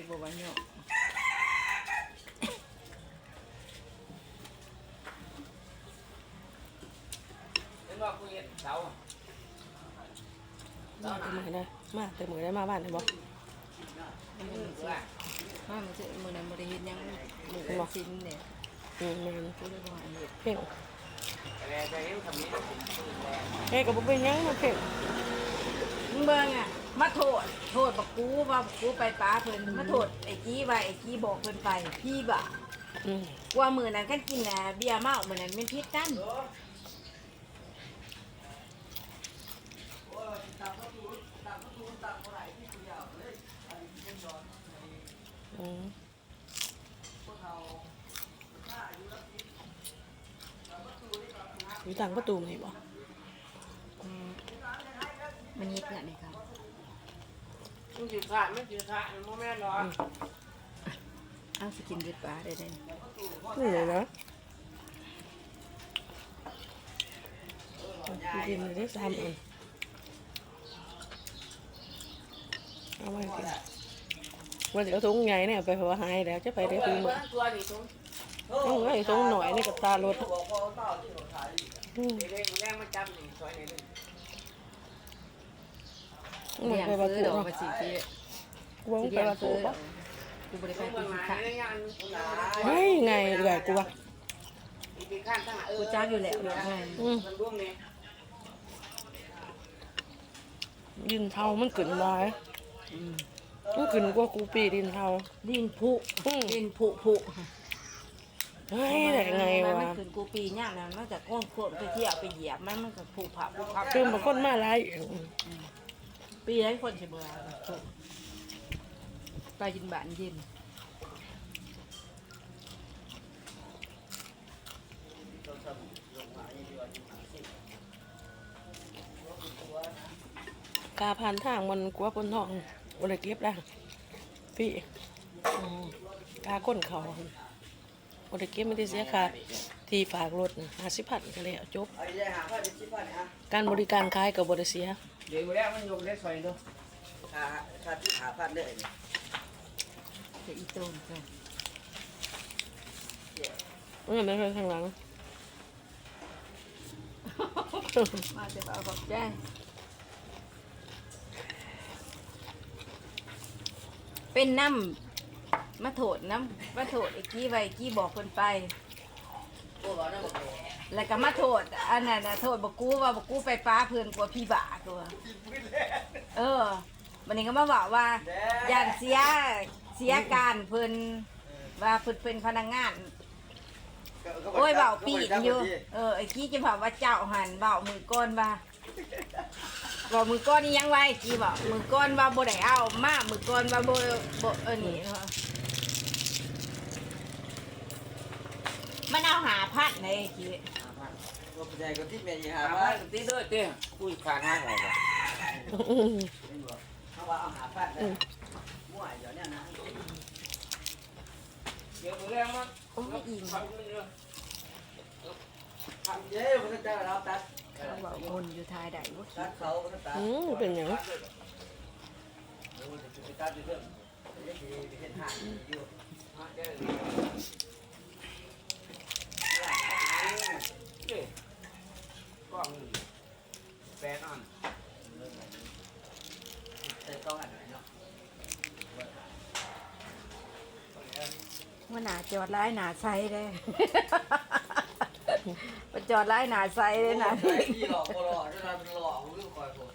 เลยบอกว่าเนาะเห็นากูเห็นเสามาแต่มือได้มาแต่มือได้มาบ้านได้บ่มันมือว่ามันจะมือนั้นบริเฮ็ดหยังมือชิ้นเนี่ยอืมม่นกูเลยบอกว่าเฮ็ดเพ่งเห็นนี้เป็นปืนแรงเฮ้ยก็บ่เป็นหยังมันเพ่งมึงเบิ่งอะ มาโทษ โทษบักกูว่าบักกูไปป้าเพิ่นมาโทษไอ้กี้ว่าไอ้กี้บอกเพิ่นไป พี่บ่าอืมว่ามือนั้นกันกินน่ะเบียร์เมามือนั้นเป็นพิษกันอืมอยู่ต่างประตูนี่บ่มันยิดน่ะนี่ครับ มึงจืดขาดไม่จืดขาดมันโมแม่นหรอเอาสกินด้วยปลาได้ได้นี่เลยนะกินได้สามอันเอาไว้กินวันเดี๋ยวถุงใหญ่เนี่ยไปหัวหายแล้วจะไปได้คือมือตัวนี่ตรงต้องไอ้ถุงหน่อยนี่กับตารถอืม เด็กแรงมาจับนี่ซอยนี่เลยมันเลี้ยงไปว่าซื้อกูดอกเนาะภาษีที่กูว่ามึงไปว่ากูปะกูบ่ได้ไปไปปีมาสิค่ะในงานเฮ้ยไงเอื่อยกูวะอีปีข้างตั้งเออกูจ้างอยู่แล้วเนาะอืมมันร่วมเนี่ยดินเทามันขึ้นมาอืมมันขึ้นกว่ากูปีดินเทาดินผุอืมดินผุผุเฮ้ยได้ไงมันวะขึ้นกูปีย่างนั้นนอกจากก้นโคตรไปเที่ยวไปเหยียบมันมันก็ผุผับผุผับคือมันคนมาหลาย ปีให้คนเบื่อไปกินบานเย็นกาผ่านทางมันกลัวปนทองบริเก็บได้พี่กาก้นเขาบริเก็บไม่ได้เสียค่า ที่ฝากรถห้าสิบพันก็แล้วจบไอ้ยัยหาพ่อจะชิบพ่อเนี่ยฮะการบริการขายกับบริเสียเดี๋ยวแล้วมันยกได้ซอยตัวค่าค่าที่หาพันเลยจะอีโตนกันเงินไม่เคยข้างหลังมาจะเอาขอบใจเป็นน้ำมาโถดน้ำมาโถดไอ้กี้ไว้กี้บอกคนไป แล้วก็มาโทษอันนั้นนะโทษบอกกูว่าบอกกูไปป้าเพื่อนกลัวพี่บ่าตัว เออวันนี้ก็มาบอกว่าย่านเสียเสียการเพิ่นว่าเพิ่นเป็นพนักงาน โอ้ยเบาปีนอยู่ เออไอ้กี้จะบอกว่าเจ้าหันเบามือก้นว่าบอกมือก้อนนี่ยังไว้กี้บอกมือก้อนว่าบ่ได้เอามามือก้อนว่าบ่บ่เออนี่เนาะมันเอา หาพัดในไอ้กี้ก็ใจก็ที่เมียหาหาพัว่าตีด้วยเตี้ยกูขาดห้างอะไรวะอืมเขาว่าเอาหาพันเลยมั่วเดี๋ยวนี้นะเดี๋ยวแรงมันโอ้ยอิงทำไม่เยอะเย้พระเจ้าเราตัดเขาบอกวนอยู่ทายได้บ่ตัดเขาตัดอืมเป็นอย่างโอ้หางอยู่ เดี๋ยวเดี๋ยวกล้องแปดอัน แต่ต้องอันไหนเนาะว่าหนาจอดร้ายหนาใสได้ไปจอดร้ายหนาใสเลยนะที่หลอกก็หลอกที่เราหลอกรู้คอยผม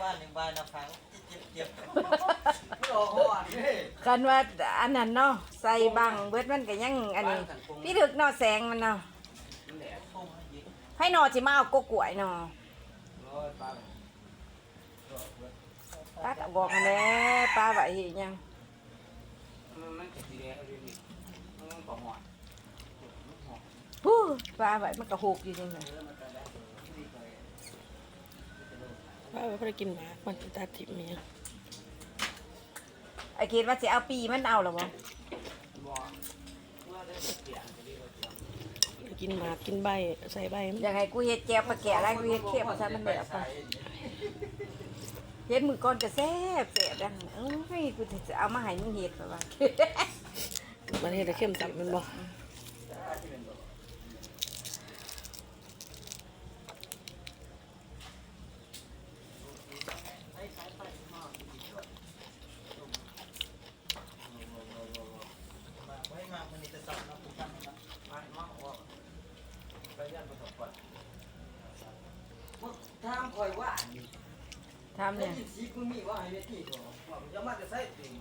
บ้านหนึ่งบ้านนะฟังเจ็บเจ็บไม่หลอกหอดเฮ้ยกันว่าอันนั้นเนาะใส่บังเบิดมันก็ยังอันนี้พี่ถึกเนาะแสงมันเนาะมันแหลมให้นอสิมาเอากกล้วยเนาะโอ้ยปัง ตัดเอาบอกกันแหล้ป้าไหวเฮ็ดหยังมันมันจะสีแดงอะไรนี่มันปลอมหมดฮู้ป้าไหวมันก็หกอยู่จังได๋ว่าไปกินหมามันจะตัดทิมเมียไอ้คิดว่าสิเอาปีมันเอาหรอบ่บ่ว่าได้เสียงจะดีกว่ากินหมากกินใบใส่ใบมันอยากให้กูเฮ็ดแก้วปลาแก่แล้วกูเฮ็ดเค็มซะมันแบบไป เฮ็ดมือก่อนก็แซ่บแซ่บดังโอ้ยกูจะเอามาให้มึงเฮ็ดแบบว่ามันเฮ็ดให้เข้มจับมันบ่ไว้มามันนี่จะสอนเราทุกท่านนะมามาว่าไปยันประสบผลทางคอยว่า ทำเนี่ยยินสีกูมีว่าให้เวทีก่อนว่ามันจะมาจะใส่จริง